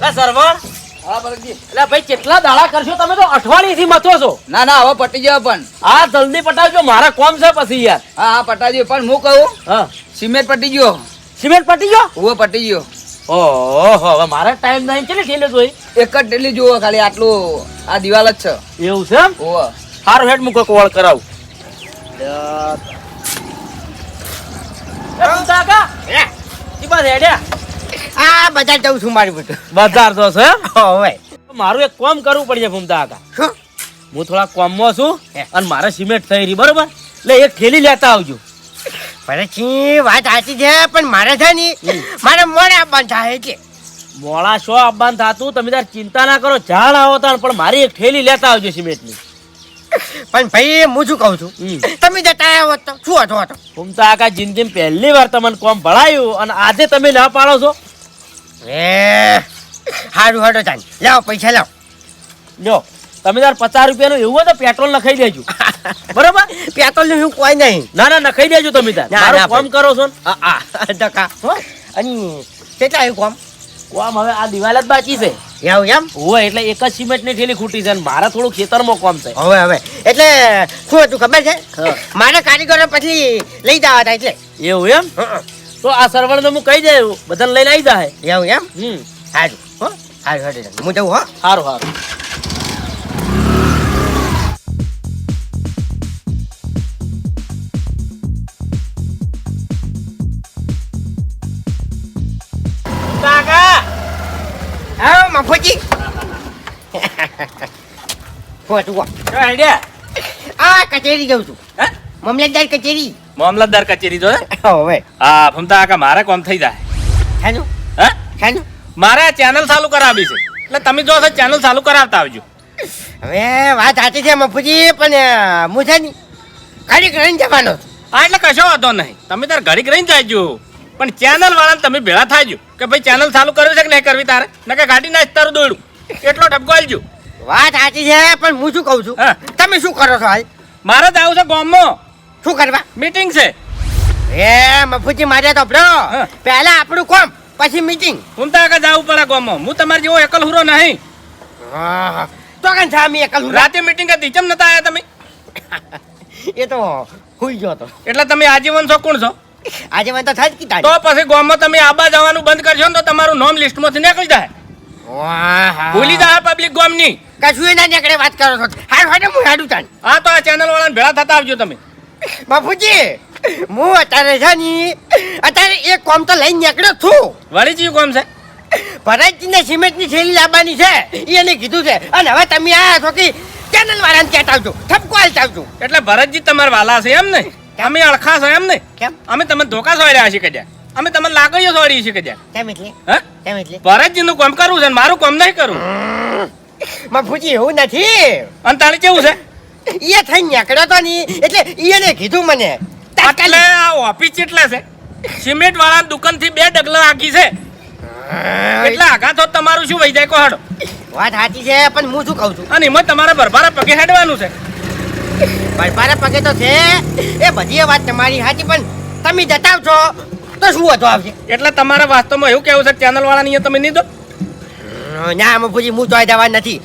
લે સરવણ. હા ભરતજી એટલે ભાઈ કેટલા દાડા કરશો? તમે તો અઠવાડિયેથી મથો છો. ના ના હવે પટી ગયો પણ. આ જલ્દી પટાવજો મારા કોમ છે પછી યાર. હા હા પણ હું કહું હા. સિમેન્ટ પટી ગયો. સિમેન્ટ પટી ગયો? હવે પટી ગયો. ઓહો હવે મારા ટાઈમ નહીં છે ને ઠેલે જોઈ? એક જ જુઓ ખાલી આટલું આ દિવાલ જ છે. એવું છે એમ? ઓવે સારું હેડ મૂકો કોળ કરાવું. આ બધા જઉં છું મારી બધું. બજાર તો છે હવે. મારું એક કોમ કરવું પડશે ભૂમતા કાકા. શું? હું થોડા કોમમાં છું. અને મારે સિમેન્ટ થઈ રહી બરોબર? એટલે એક થેલી લેતા આવજો. ભરતજી વાત સાચી છે પણ મારે છે ને મારે મોડે આપવાનું થાય છે મોડા શો આપવાનું થતું? તમે તાર ચિંતા ના કરો ઝાડ આવો તાર પણ મારી એક થેલી લેતા આવજો સિમેન્ટની. પણ ભાઈ હું શું કહું છું? તમે જતા આવો હોત તો શું હતો હતો? હું તો આખા જિંદગીમાં પહેલી વાર તમને કોમ ભળાયું અને આજે તમે ના પાડો છો. એ હારું હડો તાન લાવો પૈસા લાવો. જો તમે તાર પચાસ રૂપિયાનું એવું હોય તો પેટ્રોલ નખાઈ દેજો. બરોબર? પેટ્રોલનું શું કોઈ નહીં. ના ના નખાઈ દેજો તમે તાર. મારું કોમ કરો છો ને. આ ટકા હો? અને કેટલા આવ્યું કોમ? કોમ હવે આ દિવાલ જ બાકી છે. એવું એમ? હોય એટલે એક જ સિમેન્ટની થેલી ખૂટી છે અને મારે થોડું ખેતરમાં કોમ છે. હવે હવે. એટલે શું હતું ખબર છે? મારા કારીગરો પછી લઈ જવા હતા એટલે. એવું એમ? તો આ સરવણ હું કહી દે બધાને લઈને આવી જાય એવું એમ? હમ. હાજુ હો સારું હડો હું જવું હો. સારું સારું મફુજી. આ કચેરી જઉં છું. હે? મામલતદાર કચેરી. મામલતદાર કચેરી જો હવે. હા ફમતા આકા મારે કોમ થઈ જાય. ખાજો. હા? ખાજો. મારે ચેનલ ચાલુ કરાવી છે. એટલે તમે જો ચેનલ ચાલુ કરાવતા આવજો. હવે વાત સાચી છે મફુજી પણ હું છે ને ખાલી કરીને જવાનો. હા એટલે કશો વાંધો નહીં. તમે તાર ઘડીક રહીને જાયજો પણ ચેનલ વાળાને તમે ભેળા થાયજો કે ભાઈ ચેનલ ચાલુ કરવી છે કે નહીં કરવી તારે? નકે ગાડી નાખ તારું દોડું એટલો ઠપકો આલજો. વાત સાચી છે પણ હું શું કહું છું. તમે શું કરો છો હાલ? મારે જ આવું છે ગામમાં. શું કરવા? મીટિંગ છે. એ મફુજી મારે તો હા. પહેલા આપણું કોમ પછી મીટિંગ હું તો આગળ જવું પડે ગામમાં. હું તમારે જેવો એકલ હુરો નહીં. તો કઈ સામી એકલ હું રાતે મીટિંગ હતી. ચમ નતા આયા તમે? એ તો હુઈ ગયો તો. એટલે તમે આજીવન છો કોણ છો? આજે મને તો થાય જ કીધા. તો પછી ગામમાં તમે આબા જવાનું બંધ કરશો ને તો તમારું નામ લિસ્ટમાંથી નીકળી જાય. ભૂલી જાય પબ્લિક ગામની. કશું ના નીકળે વાત કરો છો. હાડ હાડે હું હાડું તાન હા તો આ ચેનલ વાળાને ભેળા થતા આવજો તમે. બાપુજી હું અત્યારે છે ને અત્યારે એક કોમ તો લઈને નીકળ્યો છું. વળી ચીયું કોમ છે? ભરતજીને સિમેન્ટની થેલી લાવવાની છે એને કીધું છે. અને હવે તમે આ છો કે ચેનલ વાળાને કહેતા આવજો ઠપકો હાલતા આવજો. એટલે ભરતજી તમારા વાલા છે એમ ને અમે અળખા છો એમ ને કેમ? અમે તમે ધોકા સોડ્યા છીએ કદ્યા અમે તમને લાગણીઓ સોડી છે કદ્યા કેમ એટલે? હે? કેમ એટલે? ભરતજી નું કામ કરવું છે ને મારું કામ નહીં કરવું બાપુજી એવું નથી. અને તારે કેવું છે? એ થઈ નીકળ્યો તો ની એટલે એને કીધું મને એટલે આ ઓફિસ એટલે છે સિમેન્ટ વાળા દુકાનથી બે ડગલા આગી છે એટલે આઘા તો તમારું શું વહી જાય કહો હેડો વાત સાચી છે પણ હું શું કહું છું અને એમાં તમારે ભરભારા પગે હેડવાનું છે ભરભારા પગે તો છે એ બધી વાત તમારી સાચી પણ તમે જતાવ છો તો શું હતો આવશે એટલે તમારે વાસ્તવમાં એવું કેવું છે ચેનલ વાળા ની તમે નહીં દો ના પૂછી હું તો જવા નથી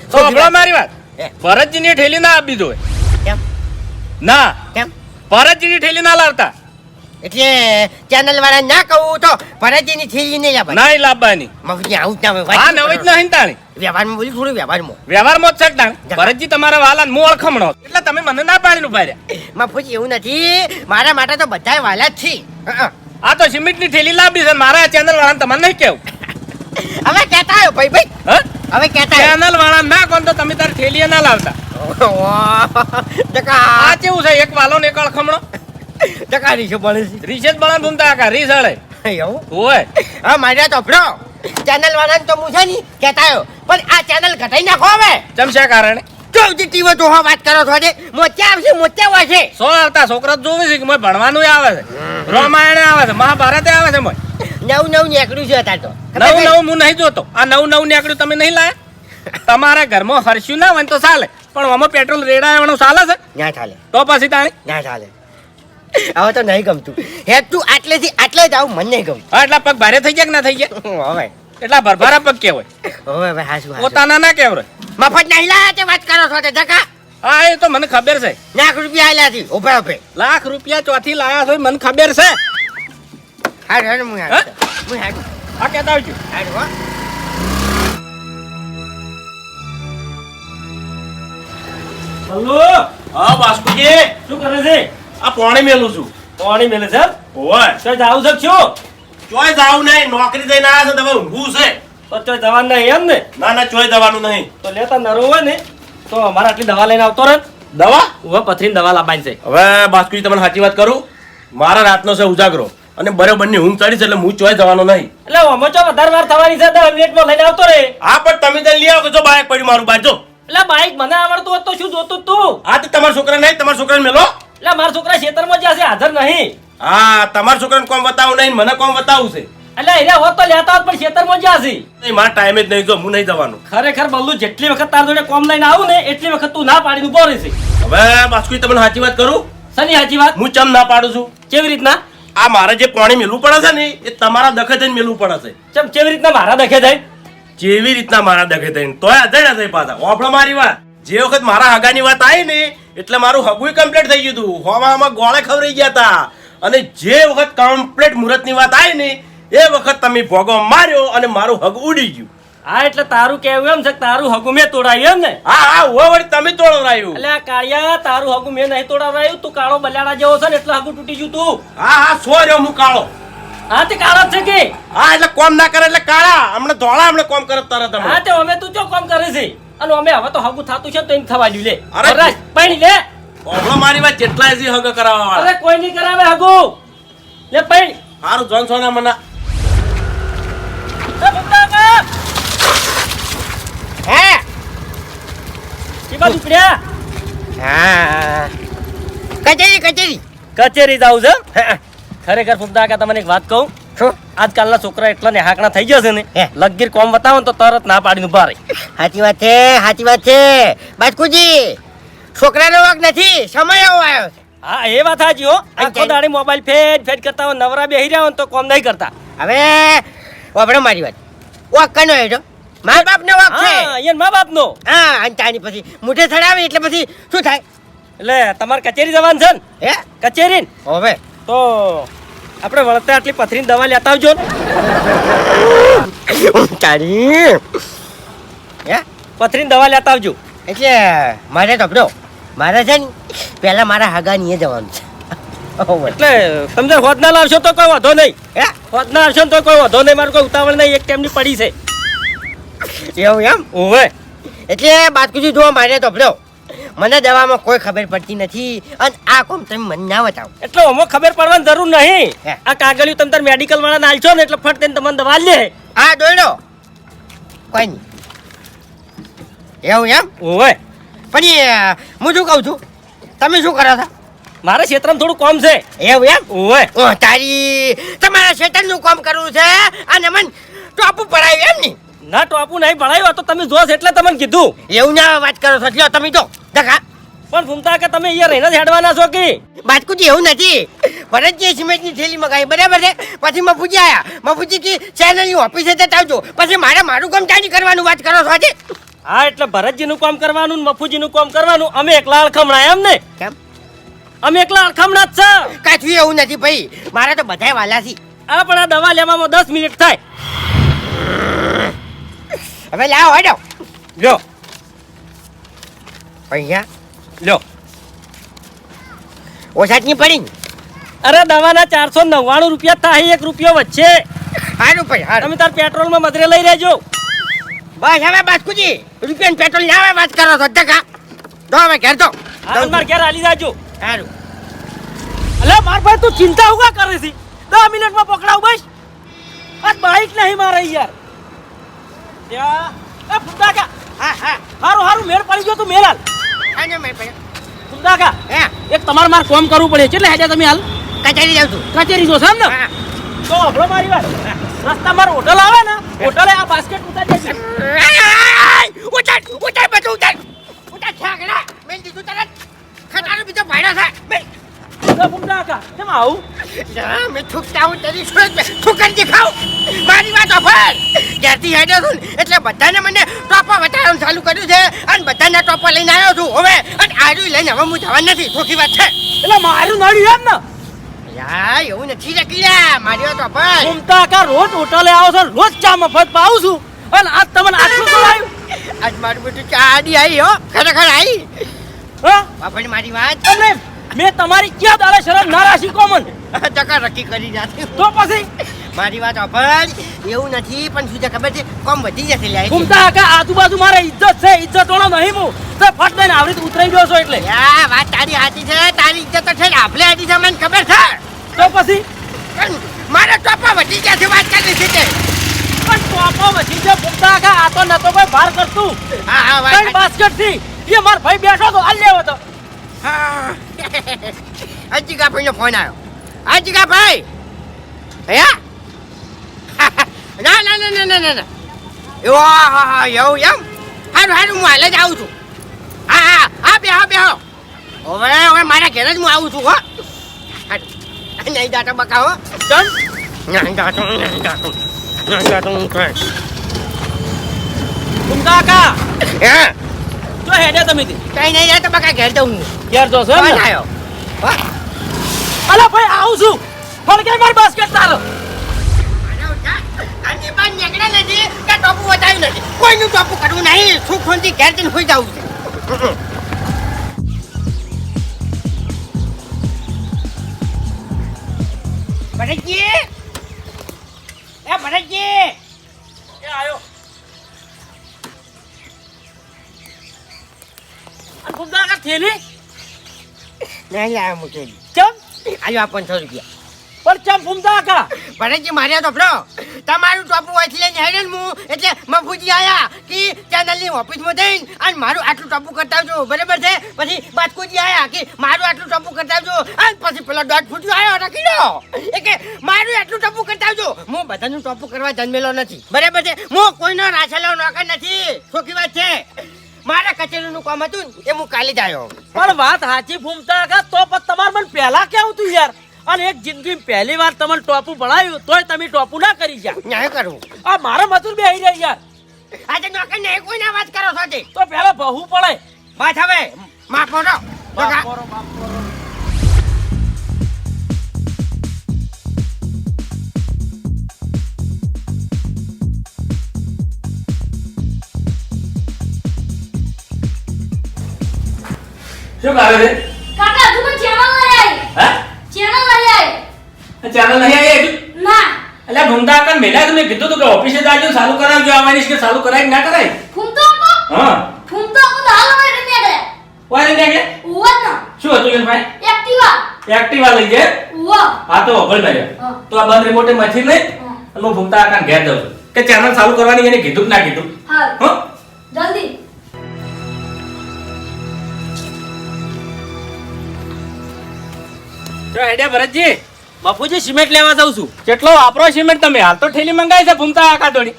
મારી વાત હે. ભરતજી ની ઠેલી ના આપી દો કેમ? ના. કેમ? ભરતજી ની ઠેલી ના લાવતા. એટલે ચેનલ વાળા ના કહું તો ભરતજી ની થેલી નહીં લાવવાની. નહીં લાવવાની. મગજી આવું જ ના હોય. હા નવી જ નહીં તાણી. વ્યવહારમાં બોલી થોડું વ્યવહારમાં. વ્યવહારમાં જ છે કે ભરતજી તમારા વાલા હું ઓળખમણો. એટલે તમે મને ના પાડીને ઊભા રહ્યા. મફુજી એવું નથી. મારા માટે તો બધા વાલા જ છે આ તો સિમેન્ટની ઠેલી લાવી છે મારા ચેનલ વાળા તમને નહીં કેવું. હવે કહેતા આવ્યો ભાઈ ભાઈ. હા? હવે કેતા. ચેનલ વાળા ના કોણ તો તમે તાર થેલીએ ના લાવતા. વાહ, આ કેવું છે એક વાલો ને એક અળખમણો ડકા રીસો પડે જ બળા ભૂમતા આકા રીસ હળે. છે એવું? હોય. હા મારે તો ભરો ચેનલ વાળાને તો મૂછે નહીં આવ્યો પણ આ ચેનલ ઘટાઈ નાખો હવે. ચમશા કારણે. ચૌદી ટીવો તો હો વાત કરો છો આજે? મોત્યા આવશે મોત્યા હોય છે. સો આવતા છોકરા જોવે છે કે મોય ભણવાનું આવે છે. રામાયણ આવે છે મહાભારત આવે છે મોય. નવું નવું નીકળ્યું છે અત્યારે તો. નવું નવું હું નહીં જોતો. આ નવું નવું નીકળ્યું તમે નહીં લાયા? તમારા ઘરમાં હર્ષ્યું ના હોય તો ચાલે. પણ આમાં પેટ્રોલ રેડાવાનું ચાલે છે? ના ચાલે. તો પછી તાણી? ના ચાલે. હવે તો નહીં ગમતું. હે તું આટલેથી આટલે જ આવું મને નહીં ગમતું. હા એટલા પગ ભારે થઈ ગયા કે ના થઈ ગયા? હવે. એટલા ભરભારા પગ કેવાય હવે હવે હાસુ પોતાના ના કેવરે મફત નહીં લાયા તે વાત કરો છો તે ધક્કા. હા એ તો મને ખબર છે. લાખ રૂપિયા આલ્યા હતી ઊભા ઉભે. લાખ રૂપિયા ચોથી લાયા છો મને ખબર છે. હાડ હાડ હું હાડ હું? હાડ આ કહેતા આવજો. હાડ હો. હલો? હા બાસ્કુજી. શું કરે છે? આ પોણે મેલું છું. પાણી મેલે છે? ઓય તો જાવ છે છો? ચોય જાવ નહીં નોકરી દઈને આવ્યા છે તમે ઊંઘું છે. તો ચોય જવાનું નહીં એમ ને? ના ના ચોય જવાનું નહીં. તો લેતા નરો હોય ને તો અમારે આટલી દવા લઈને આવતો રહે. દવા? ઊભા પથરીને દવા લાવવાની છે હવે બાસ્કુજી તમને સાચી વાત કરું? મારા રાતનો છે ઉજાગરો. અને બરોબરની ઊંઘ ચડી છે એટલે હું ચોય જવાનો નહીં. એટલે અમે ચો વધારે વાર થવાની છે દસ મિનિટમાં લઈને આવતો રે. હા પણ તમે તો લઈ આવો કે જો બાઇક પડ્યું મારું બાજુ. એટલે બાઈક મને આવડતું હોત તો શું જોતું તું? હા તો તમારા છોકરા નહીં તમારા છોકરાને મેલો. એટલે મારા છોકરા ખેતરમાં જ્યાં છે હાજર નહીં. હા તમારા છોકરાને કોમ બતાવું નહીં મને કોમ બતાવું છે. એટલે એને હોત તો લેતા હોત પણ ખેતરમાં જ્યાં છે. નહીં મારા ટાઈમે જ નહીં જો હું નહીં જવાનું. ખરેખર બલ્લુ જેટલી વખત તાર જોડે કોમ લઈને આવું ને એટલી વખત તું ના પાડીને ઊભો રહેશે હવે બાસ્કુજી તમને સાચી વાત કરું? સની સાચી વાત? હું ચમ ના પાડું છું? કેવી રીતના? આ મારે જે પાણી મેલવું પડે છે ને એ તમારા દખે થઈને મેલવું પડે છે. ચમ કેવી રીતના મારા દખે થાય? જેવી રીતના મારા દખે થઈને. તોય અજાણ્યા થઈ પાછા. ઓફળો મારી વાત. જે વખત મારા હગાની વાત આવી ને એટલે મારું હગુય કમ્પ્લીટ થઈ ગયું હતું. હોવામાં ગોળે ખવરાઈ ગયા હતા. અને જે વખત કમ્પ્લીટ મુહૂર્તની વાત આવી ને એ વખત તમે ભોગો માર્યો અને મારું હગ ઉડી ગયું. હા એટલે તારું કેવું એમ છે તારું હગું મેં તોડાયું એમ ને? હા હા હવે વળી તમે તોડાવ્યું એટલે આ કાળિયા તારું હગું મેં નહીં તોડાવ્યું તું કાળો બલાડા જેવો છે ને એટલે હગું તૂટી ગયું તું. હા હા સો રહ્યો હું કાળો. હા તે કાળો છે કે? હા એટલે કોમ ના કરે એટલે કાળા. હમણાં ધોળા હમણાં કોમ કરે તરત હા તે અમે તું ચો કોમ કરે છે? અને અમે હવે તો હગું થાતું છે તો એમ થવા દ્યું લે. અરે! પાણી લે. ઓફળો મારી વાત જેટલા હજી હગ કરાવવા અરે કોઈ નહીં કરાવે હગું? લે પાણી. સારું જોન સોના મને હે હા. કચેરી કચેરી. કચેરી જાવ છે ખરેખર ફૂમતા કાકા તમને એક વાત કહું? શું? આજકાલના છોકરા એટલા ને હાકણા થઈ જશે ને લગીર કોમ બતાવો ને તો તરત ના પાડીને ઊભા રહે. સાચી વાત છે સાચી વાત છે. બાજકુજી છોકરાનો વાંક નથી સમય એવો આવ્યો છે. હા એ વાત સાચી હો. આખો કઈ- મોબાઈલ ફેડ ફેડ કરતા હોય નવરા બેહી રહ્યા હોય તો કોમ નહીં કરતા. હવે વાપરો મારી વાત. વાંક કનો હેઠો મા બાપનો વાક છે. હા અહીંયા મા બાપનો હા અને તાની પછી મુઠે ચડાવે એટલે પછી શું થાય? એટલે તમારે કચેરી જવાનું છે ને? હે? કચેરી ને હવે? તો આપણે વળતે આટલી પથરીની દવા લેતા આવજો ને. તારી હે? પથરીની દવા લેતા આવજો. એટલે મારે તપડો મારે છે ને પહેલા મારા હાગાનીએ જવાનું છે. એટલે તમને હોદ ના લાવશો તો કોઈ વાંધો નહીં. હે? હોદ ના આવશો ને તો કોઈ વાંધો નહીં. મારે કોઈ ઉતાવળ નહીં. એક ટાઈમની પડી છે. એવું એમ? ઓવે એટલે બાતકુજી જોવા મારે તપડો મને દવામાં કોઈ ખબર પડતી નથી અને આ કોમ તમે મને ના બતાવો. એટલે ઓમાં ખબર પડવાની જરૂર નહીં. આ કાગળિયું તમે મેડિકલ વાળા નાલશો ને એટલે ફટ તેને તમને દવા લે. હા દોડો કોઈ નહીં. એવું એમ? ઓવે પણ હું શું કહું છું? તમે શું કરો છો? મારે ક્ષેત્રમાં થોડું કોમ છે. એવું એમ? ઓવે તારી તમારા ક્ષેત્રનું કોમ કરવું છે? અને મને ઉપર આવ્યું એમ નહીં ના ટોપું નહીં ભણાયું તો તમે જોશ એટલે તમને કીધું. એવું ના વાત કરો છો. લ્યો તમે જો. દેખા. પણ ફૂમતા કે તમે અહીંયા રહીને જ હેડવાના છો કે? બાટકુજી એવું નથી. ભરતજી સિમેન્ટની થેલી મગાવી બરાબર છે? પછી મફુજી આયા. મફુજી કે ચેનલની ઓફિસે જતા આવજો. પછી મારે મારું કામ ચાલી કરવાનું વાત કરો છો આજે. હા એટલે ભરતજીનું કામ કરવાનું મફુજીનું કામ કરવાનું. અમે એકલા અળખમણા એમ ને કેમ? અમે એકલા અળખમણા જ છે કાચું એવું નથી ભાઈ. મારે તો બધાય વાલા છે આ પણ આ દવા લેવામાં દસ મિનિટ થાય. હવે લાવો હડો. લ્યો પૈસા લ્યો ઓછાટની પડી અરે દવાના ચારસો નવ્વાણું રૂપિયા થાય એક રૂપિયો વચ્ચે સારું ભાઈ સારું તમે તાર પેટ્રોલમાં મધરે લઈ રહેજો. બસ હવે બાસ્કુજી રૂપિયા પેટ્રોલ ના આવે વાત કરો છો ધક્કા. તો હવે ઘેર તો. માર ઘેર હાલી જાજો. સારું અલે માર ભાઈ તું ચિંતા ઉગા કરે છે? દસ મિનિટમાં પકડાવ બસ. આ બાઈક નહીં મારે યાર. એ ફુંદાકા હા હા હારું હારું મેળ પડી ગયો તું મેળ હાલ આને મેં ભાઈ ફુંદાકા હે એક તમારે માર કોમ કરવું પડે કેટલે હેડ્યા તમે હાલ કચેરી જાઉં છું કચેરી જોશો એમ ને તો આપણો મારી વાત રસ્તા માર હોટલ આવે ને હોટલે આ બાસ્કેટ ઉતારી દેજો ઉતાર ઉતાર બધું ઉતાર ઉતાર છાગડા મેં દીધું તરત ખટારો બીજો ભાડો ફૂમતા કાકા કેમ આવું? ના, મેં થૂકતા હું તેની સુરત મેં થૂકર દેખાવ મારી વાત સાંભળ. જ્યારથી હેડ્યો છું એટલે બધાને મને ટોપા વટાડવાનું ચાલુ કર્યું છે અને બધાને ટોપા લઈને આવ્યો છું હવે. અને આજુ લઈને હવે હું જવા નથી. ખોખી વાત છે. એટલે મારું નડ્યું એમ ને? યા એવું નથી રકીલા મારી વાત સાંભળ. ફૂમતા કાકા રોજ હોટલે આવો છો રોજ ચા મફત પાઉં છું. અને આજ તમને આટલું તો આવ્યું આજ મારું બધું ચા આડી આવી હો. ખરેખર આવી. હા? બાપા મારી વાત. મેં તમારી ક્યાં દાડે શરમ ના રાખી કોમન? ટકા રકી કરી નાખી. તો પછી? મારી વાત સાંભળ એવું નથી પણ શું છે ખબર છે? કોમ વધી જશે લે. ફૂમતા કાકા આજુબાજુ મારે ઇજ્જત છે ઇજ્જત વાળો નહીં હું તો ફટ દઈને આવરી રીતે ઉતરાઈ ગયો છો એટલે. યા વાત તારી સાચી છે તારી ઇજ્જત તો છે ને આપણે સાચી છે મને ખબર છે. તો પછી? મારે ટોપા વધી ગયા છે વાત કરી છે તે. પણ ટોપો વધી છે ફૂમતા કાકા આ તો નતો કોઈ ભાર કરતું. હા હા વાત બાસ્કેટથી? એ માર ભાઈ બેઠો તો આ લેવો તો. અજીકા ભાઈનો ફોન આવ્યો. અજીકા ભાઈ હયા ના ના ના ના ના ના. એવો હા હા હા એવું એમ? હારું હારું હું હાલે જ આવું છું. હા હા હા બે હા બે હો હવે હવે મારા ઘેર જ હું આવું છું હો. નહીં દાટો બકાવો. ચમ નહીં દાટો નહીં દાટો નહીં દાટો હું કાકા. હે? જો હેડે તમે કઈ નહીં દાટો બકા ઘેર જવું હું ઘેર જો છો ને? આવ્યો અલા ભાઈ આવું છું. પણ કે મારી બાસ્કેટ તારો? કોઈનું ટોપું કરવું નહીં. સુખ શાંતિ ઘેર જઈને સુઈ જવું છે? ભરતજી? એ ભરતજી? ફૂમતા કાકા નહીં લાવ્યો મૂકેલી ચમ? આવ્યો આ પાંચસો રૂપિયા. પણ ચમ ફૂમતા કાકા ભરતજી માર્યા તો પેલો તમારું ટોપું અહીંથી લઈને હેડે ને હું એટલે મફુજી આયા કે ચેનલની ઓફિસમાં જઈને અને મારું આટલું ટોપું કરતા આવજો બરાબર છે? પછી બાજકુજી આયા કે મારું આટલું ટોપું કરતા આવજો અને પછી પેલો દોઢ ફૂટ્યો આવ્યો રખીડો એ કે મારું આટલું ટોપું કરતા આવજો. હું બધાનું ટોપું કરવા જન્મેલો નથી બરાબર છે? હું કોઈનો રાછેલો નોકર નથી. ચોખ્ખી વાત છે? મારા કચેરીનું કામ હતું ને એ હું કાલે જ આવ્યો પણ વાત સાચી ફૂમતા કાકા તો પણ તમારે મને પહેલા કેવું તું યાર? અને એક જિંદગી પહેલી વાર તમને ટોપુ ભણાવ્યું તોય તમે ટોપુ ના કરી જા ન્યાય કરવું આ મારા મજૂર બે રહ્યા યાર. આજે નોકર ને કોઈના વાત કરો સાથે તો. પહેલા બહુ પડે. વાત હવે માફ કરો. માફ કરો માફ પોરો. શું કરે છે? કાકા તું પણ ચેનલ લઈ આવી હા? ચેનલ લઈ આવી ચેનલ નહીં આવી ના. એટલે ભૂમતા કાકા મેલા તમે કીધું તું કે ઓફિસે જાજો ચાલુ કરાવજો છે કે ચાલુ કરાય કે ના કરાય? ફૂમતો આપો હા. ફૂમતો આપો તો હાલ હવે રમ્યા કરે વારે ને કે ઉવા ના. શું હતું કે ભાઈ? એક્ટિવા એક્ટિવા લઈ જાય? ઉવા. હા તો અભળ ભાઈ. તો આ બંધ રિમોટે મથી લઈ. અને હું ભૂમતા કાકા ઘેર છું. કે ચેનલ ચાલુ કરવાની એને કીધું કે ના કીધું? હા હો? જલ્દી. હેડે ભરતજી બાપુજી સિમેન્ટ લેવા જાઉં છું. કેટલો વાપરો સિમેન્ટ તમે? હાલ તો ઠેલી મંગાવી છે ભૂમતા કાકા દોડી.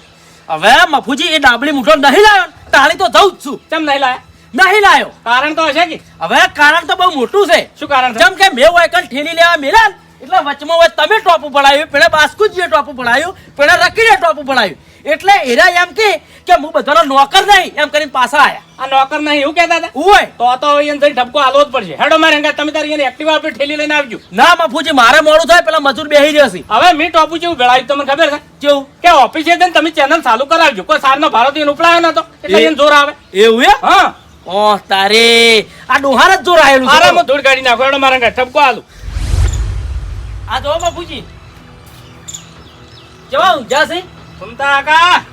હવે મફુજી એ ડાબડી મૂઠો નહીં લાવ્યો તાળી તો જઉં જ છું. કેમ નહીં લાયા નહીં લાયો કારણ તો હશે કે? હવે કારણ તો બહુ મોટું છે. શું કારણ જેમ કે મેં વાયકલ ઠેલી લેવા મેલા ને, એટલે વચમાં વચ તમે ટોપ પડાયું પેલા બાસ્કુ જે ટોપ પડાયું પેલા રકીએ ટોપ પડાયું એટલે એરા એમ કે કે હું બધાનો નોકર નહીં એમ કરીને પાછા આયા. આ નોકર નહીં એવું કહેતા હતા? હોય તો તો એને જઈને ઠપકો આલો જ પડશે. હેડો મારે હંગાત તમે તારી એને એક્ટિવા પર ઠેલી લઈને આવજો. ના બાપુજી મારે મોડું થાય પેલા મજૂર બેહી જશે હવે મેં ટોપું જેવું ભેળાયું તમને ખબર છે? કેવું? કે ઓફિસે જઈને તમે ચેનલ ચાલુ કરાવજો. કોઈ સારનો ભારતીય ઉપડાયો નતો એટલે એ- એને જોર આવે. એવું એમ? હા. ઓ તારે. આ ડોહાર જ જોર આવેલું અરે આરામ ધૂળ કાઢી નાખો. હેડો મારે હંગાત ઠપકો આલું. આ જો બાપુજી જવા ઊંઝા છે કાકા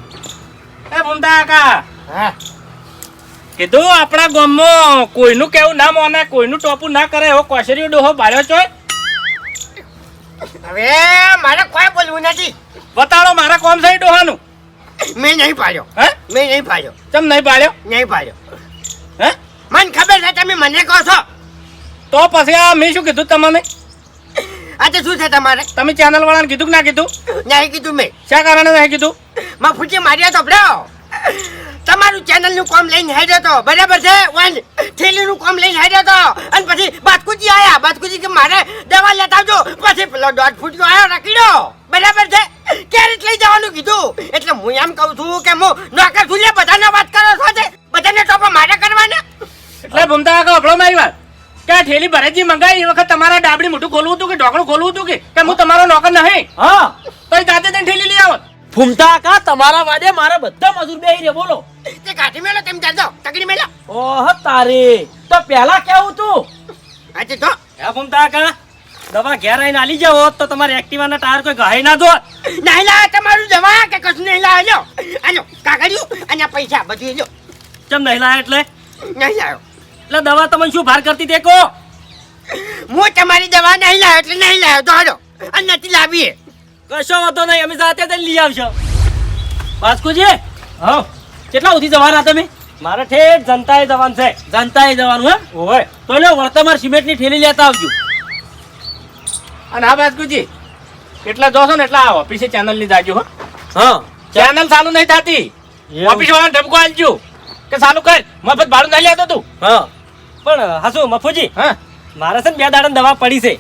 એ ભૂમતા કાકા હા. કીધું આપણા ગામમાં કોઈનું કેવું ના મોને કોઈનું ટોપું ના કરે એવો કોશરીઓ ડોહો બાળ્યો ચોય. હવે મારે કોઈ બોલવું નથી. બતાડો મારા કોમ છે ડોહાનું. મેં નહીં પાડ્યો. હે? મેં નહીં પાડ્યો. તમ નહીં પાડ્યો? નહીં પાડ્યો. હે? મને ખબર છે તમે મને કહો છો. તો પછી આ મેં શું કીધું તમને? આ તો શું છે તમારે? તમે ચેનલ વાળાને કીધું કે ના કીધું? નહીં કીધું મેં. શા કારણે નહીં કીધું? માં ફૂટી માર્યા તો ભલો. તમારું ચેનલનું કામ લઈને હેડ્યો તો. બરાબર છે? વન થેલીનું કામ લઈને હેડ્યો તો. અને પછી બાતકુજી આયા. બાતકુજી કે મારે દવા લેતા આવજો. પછી પેલો દોઢ ફૂટનો આવ્યો રખીડો બરાબર છે? ક્યારે લઈ જવાનું કીધું. એટલે હું એમ કહું છું કે હું નોકર છું. બધાને વાત કરો છો છે બધાને ટોપો મારે કરવાના. એટલે ભૂમતા હભળો મારી વાત. કે આ ઠેલી ભરતજી મંગાવી એ વખત તમારા ડાબડી મોઢું ખોલવું હતું કે ઢોકળું ખોલવું હતું કે? કે હું તમારો નોકર નહીં? હા. તો એ જાતે તને ઠેલી લઈ આવો. ફૂમતા કા તમારા વાડે મારા બધા મજૂર બેહી રે બોલો. તે કાઢી મેલો તેમ જાજો તકડી મેલો. ઓહ તારે. તો પહેલા કેવું તું? આજે તો. હે ફૂમતા કા દવા ઘેર આવીને આલી જાવ તો તમારે એક્ટિવાના ટાયર કોઈ ગહાઈ ના દો. નહીં લાવે તમારું દવા કે કશું નહીં લા લો આલો કાગળિયું અને પૈસા બધું લ્યો. ચમ નહીં લા એટલે? નહીં લાવ્યો એટલે દવા તમને શું ભાર કરતી તે કહો હું તમારી દવા નહીં લાવ્યો એટલે નહીં લાવ્યો. તો હાલો અને નથી લાવીએ. કશો વાંધો નહીં અમે જાતે જઈને લઈ આવશો. વાસ્કુજી હા. કેટલા સુધી જવાના તમે? મારે ઠેઠ જનતાએ જવાનું છે. જનતાએ જવાનું હે ઓય તો લે વર્તમાન સિમેન્ટની થેલી લેતા આવજો. અને હા વાસ્કુજી એટલા જોશો ને એટલા આવો ઓફિસે ચેનલની જાજો હો. હા. ચેનલ ચાલુ નહીં થતી. ઓફિસ વાળા ધમકો આલજો કે સાનું કર. મફત ભાડું ના લેતો તું. હા. પણ હાસુ મફુજી. હા. મારે છે ને બે દાડા દવા પડી છે.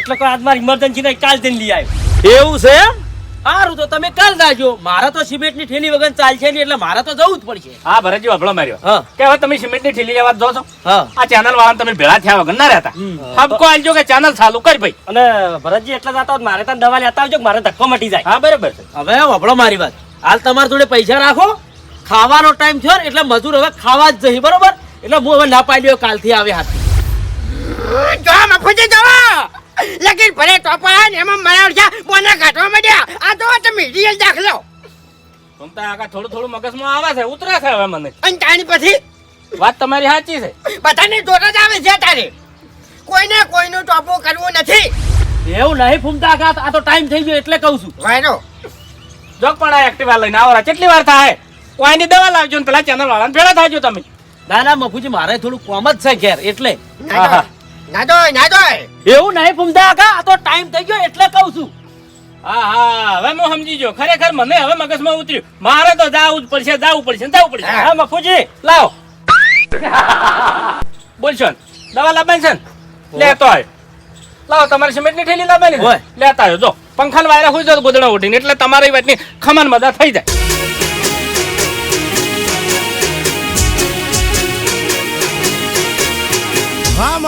એટલે કોઈ આજ મારી ઇમરજન્સી ને કાલ જઈને લઈ આવ્યો. એવું છે સારું તો તમે કાલ જાજો. મારે તો સિમેન્ટની ઠેલી વગર ચાલશે નહીં એટલે મારે તો જવું જ પડશે. હા ભરતજી હભળો માર્યો. હા. કે હવે તમે સિમેન્ટની ઠેલી લેવા જો છો આ ચેનલ વાળા તમે ભેળા થયા વગર ના રહેતા. હમ. આલજો કે ચેનલ ચાલુ કર ભાઈ. અને ભરતજી એટલે જતા હોત મારે ત્યાં દવા લેતા આવજો કે મારે ધક્કો મટી જાય. હા બરાબર હવે વપડો મારી વાત. હાલ તમારા જોડે પૈસા રાખો. ખાવાનો ટાઈમ થયો ને એટલે મજૂર હવે ખાવા જ જઈ બરોબર? એટલે હું હવે ના પાડ્યો કાલથી આવે હાથ. જો મફતે જવા! લગીર ભલે ટોપા ને એમાં મરાવ છે. બોના કાઢવા માંડ્યા. આ તો તમે રિયલ દાખલો. ઘૂમતા આખા થોડું થોડું મગજમાં આવે છે ઉતરે છે હવે મને. અને તાણી પછી? વાત તમારી સાચી છે. બધાને જોર જ આવે છે તારે. કોઈને કોઈનું ટોપો કરવું નથી. એવું નહીં ફૂમતા કા આ તો ટાઈમ થઈ ગયો એટલે કહું છું. વાયરો. જોક પણ આ એક્ટિવા લઈને આવો કેટલી વાર થાય? કોઈની દવા લાવજો ને પેલા ચેનલ વાળાને. ભેળા થાજો તમે. ના ના મફુજી મારે થોડું કોમ જ છે ઘેર એટલે. ના ના એવું નહીં ફૂમતા કા આ તો ટાઈમ થઈ ગયો એટલે કહું છું. હા હા હવે હું સમજી ગયો. ખરેખર મને હવે મગજમાં ઉતર્યું. મારે તો જાવું જ પડશે જાવું પડશે ને જાવું પડશે. હા. મફુજી લાવ. બોલશો દવા લાવવાની છે ને? લેતો આય. લાવો તમારી સિમેન્ટની ઠેલી લાવવાની હોય. લેતા આવ્યો જો પંખાન વાયરા હોય જો ગોદડા ઉઠીને એટલે તમારી વાતની ખમણ મદા થઈ જાય.